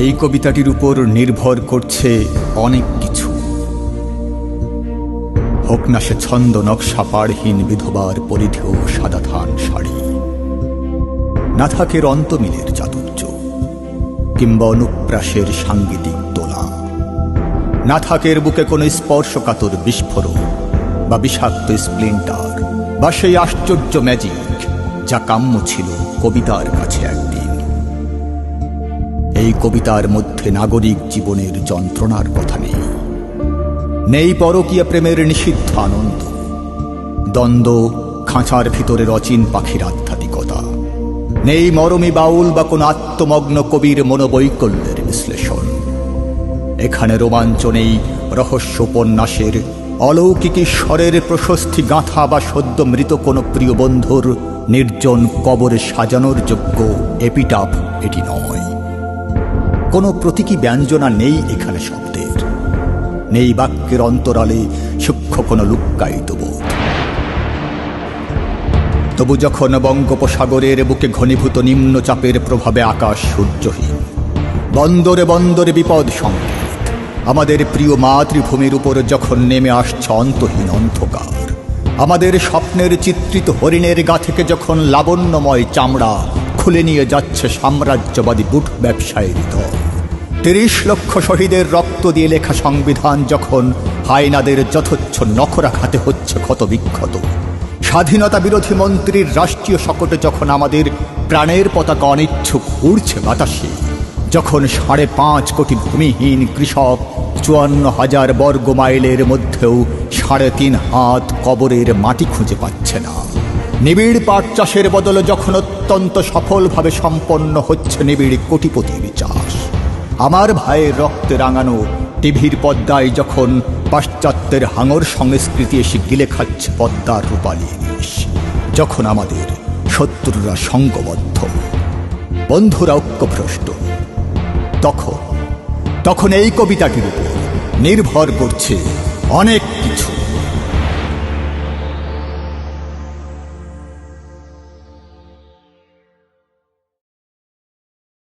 এই কবিতাটির উপর নির্ভর করছে অনেক কিছু। হোক না সে ছন্দ নকশা পাড়হীন বিধবার পরিধেয় সাদা ধান শাড়ি। না থাকে রন্তমিলের চাতুর্য, কিংবা অনুপ্রাসের সাংগীতিক তোলা না থাকে বুকে কোনো স্পর্শকাতর বিস্ফোরণ, বা বিষাক্ত স্প্লিন্টার, বা সেই আশ্চর্য ম্যাজিক যা কাম্য ছিল কবিতার কাছে একদিন এই কবিতার মধ্যে নাগরিক জীবনের যন্ত্রণার কথা নেই। নেই পরকীয় প্রেমের নিষিদ্ধ আনন্দ। দ্বন্দ্ব খাঁচার ভিতরে রচিন পাখির আধ্যাত্মিকতা। নেই মরমী বাউল বা কোন আত্মমগ্ন কবির মনোবৈকল্যের বিশ্লেষণ। এখানে রোমাঞ্চ নেই রহস্য উপন্যাসের অলৌকিক ঈশ্বরের প্রশস্তি গাঁথা বা সদ্য মৃত কোনো প্রিয় বন্ধুর, নির্জন কবরে সাজানোর যোগ্য এপিটাফ এটি নয়। কোনো প্রতীকী ব্যঞ্জনা নেই এখানে শব্দের। নেই বাক্যের অন্তরালে সূক্ষ্ম কোনো লুক্কায়িত বোধ। তবু যখন বঙ্গোপসাগরের বুকে ঘনীভূত নিম্নচাপের প্রভাবে আকাশ সূর্যহীন, বন্দরে বন্দরে বিপদ সংকেত। আমাদের প্রিয় মাতৃভূমির উপর যখন নেমে আসছে অন্তহীন অন্ধকার, আমাদের স্বপ্নের চিত্রিত হরিণের গা থেকে যখন লাবণ্যময় চামড়া খুলে নিয়ে যাচ্ছে সাম্রাজ্যবাদী বুট ব্যবসায়ীর দল। তিরিশ লক্ষ শহীদের রক্ত দিয়ে লেখা সংবিধান যখন হায়নাদের যথচ্ছ নখরাঘাতে হচ্ছে ক্ষত বিক্ষত। স্বাধীনতা বিরোধী মন্ত্রীর রাষ্ট্রীয় শকটে যখন আমাদের প্রাণের পতাকা অনিচ্ছুক উড়ছে বাতাসে, যখন সাড়ে পাঁচ কোটি ভূমিহীন কৃষক চুয়ান্ন হাজার বর্গ মাইলের মধ্যেও সাড়ে তিন হাত কবরের মাটি খুঁজে পাচ্ছে না। নিবিড় পাট চাষের বদলে যখন অত্যন্ত সফলভাবে সম্পন্ন হচ্ছে নিবিড় কোটিপতির চাষ। আমার ভাইয়ের রক্তে রাঙানো টিভির পদ্মায় যখন পাশ্চাত্যের হাঙর সংস্কৃতি এসে গিলে খাচ্ছে পদ্মার রূপালী ইলিশ, যখন আমাদের শত্রুরা সঙ্গবদ্ধ। বন্ধুরা ঐক্যভ্রষ্ট। তখন তখন এই কবিতাটির উপর নির্ভর করছে অনেক কিছু।